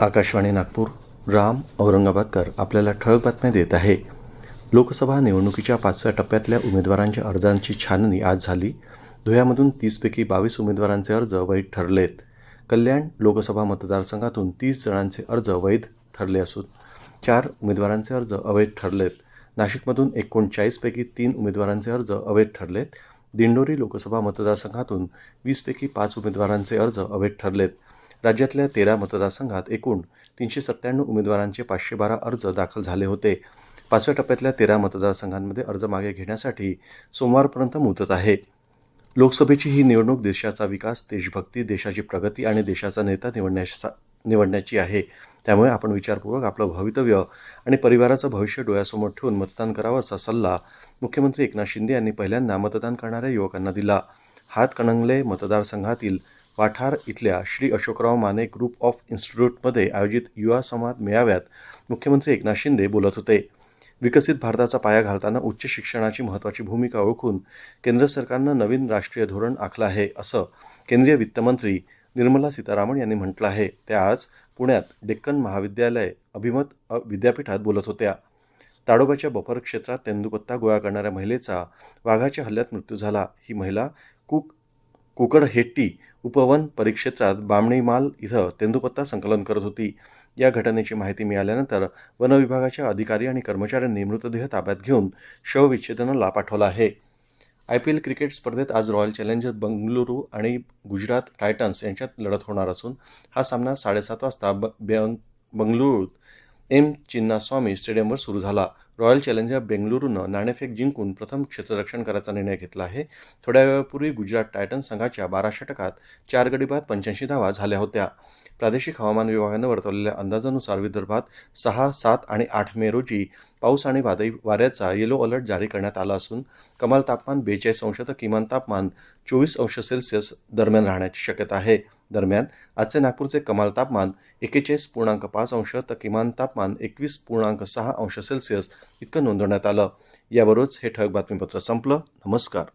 आकाशवाणी नागपूर राम औरंगाबादकर आपल्याला ठळक बातम्या देत आहे. लोकसभा निवडणुकीच्या पाचव्या टप्प्यातल्या उमेदवारांच्या अर्जांची छाननी आज झाली. धुळ्यामधून तीसपैकी बावीस उमेदवारांचे अर्ज वैध ठरलेत. कल्याण लोकसभा मतदारसंघातून तीस जणांचे अर्ज वैध ठरले असून चार उमेदवारांचे अर्ज अवैध ठरलेत. नाशिकमधून एकोणचाळीसपैकी तीन उमेदवारांचे अर्ज अवैध ठरलेत. दिंडोरी लोकसभा मतदारसंघातून वीसपैकी पाच उमेदवारांचे अर्ज अवैध ठरलेत. राज्यातल्या तेरा मतदारसंघात एकूण तीनशे सत्त्याण्णव उमेदवारांचे पाचशे बारा अर्ज दाखल झाले होते. पाचव्या टप्प्यातल्या तेरा मतदारसंघांमध्ये अर्ज मागे घेण्यासाठी सोमवारपर्यंत मुदत आहे. लोकसभेची ही निवडणूक देशाचा विकास देशभक्ती देशाची प्रगती आणि देशाचा नेता निवडण्याचा निवडण्याची आहे. त्यामुळे आपण विचारपूर्वक आपलं भवितव्य आणि परिवाराचं भविष्य डोळ्यासमोर ठेवून मतदान करावं असा सल्ला मुख्यमंत्री एकनाथ शिंदे यांनी पहिल्यांदा मतदान करणाऱ्या युवकांना दिला. हातकणंगले मतदारसंघातील वाठार इथल्या श्री अशोकराव माने ग्रुप ऑफ इन्स्टिट्यूटमध्ये आयोजित युवा संवाद मेळाव्यात मुख्यमंत्री एकनाथ शिंदे बोलत होते. विकसित भारताचा पाया घालताना उच्च शिक्षणाची महत्त्वाची भूमिका ओळखून केंद्र सरकारनं नवीन राष्ट्रीय धोरण आखलं आहे असं केंद्रीय वित्तमंत्री निर्मला सीतारामन यांनी म्हटलं आहे. त्या आज पुण्यात डेक्कन महाविद्यालय अभिमत विद्यापीठात बोलत होत्या. ताडोबाच्या बफर क्षेत्रात तेंदुपत्ता गोळा करणाऱ्या महिलेचा वाघाच्या हल्ल्यात मृत्यू झाला. ही महिला कुक कुकडहेट्टी उपवन परिक्षेत्रात बामणीमाल इथं तेंदुपत्ता संकलन करत होती. या घटनेची माहिती मिळाल्यानंतर वनविभागाच्या अधिकारी आणि कर्मचाऱ्यांनी मृतदेह ताब्यात घेऊन शवविच्छेदनाला पाठवला आहे. आय पी एल क्रिकेट स्पर्धेत आज रॉयल चॅलेंजर बंगळुरू आणि गुजरात टायटन्स यांच्यात लढत होणार असून हा सामना साडेसात वाजता ब बेंग बंगळुरूत एम चिन्नास्वामी स्टेडियमवर सुरू झाला. रॉयल चॅलेंजर बेंगलुरूनं नाणेफेक जिंकून प्रथम क्षेत्ररक्षण करायचा निर्णय घेतला आहे. थोड्या वेळापूर्वी गुजरात टायटन्स संघाच्या बारा षटकात चार गडी बाद पंच्याऐंशी धावा झाल्या होत्या. प्रादेशिक हवामान विभागानं वर्तवलेल्या अंदाजानुसार विदर्भात सहा सात आणि आठ मे रोजी पाऊस आणि वादळी वाऱ्याचा येलो अलर्ट जारी करण्यात आला असून कमाल तापमान बेचाळीस अंश तर किमान तापमान चोवीस अंश सेल्सिअस दरम्यान राहण्याची शक्यता आहे. दरम्यान आजचे नागपूरचे कमाल तापमान एकेचाळीस पूर्णांक पाच अंश तर किमान तापमान एकवीस पूर्णांक सहा अंश सेल्सिअस इतकं नोंदवण्यात आलं. याबरोबरच हे ठळक बातमीपत्र संपलं. नमस्कार.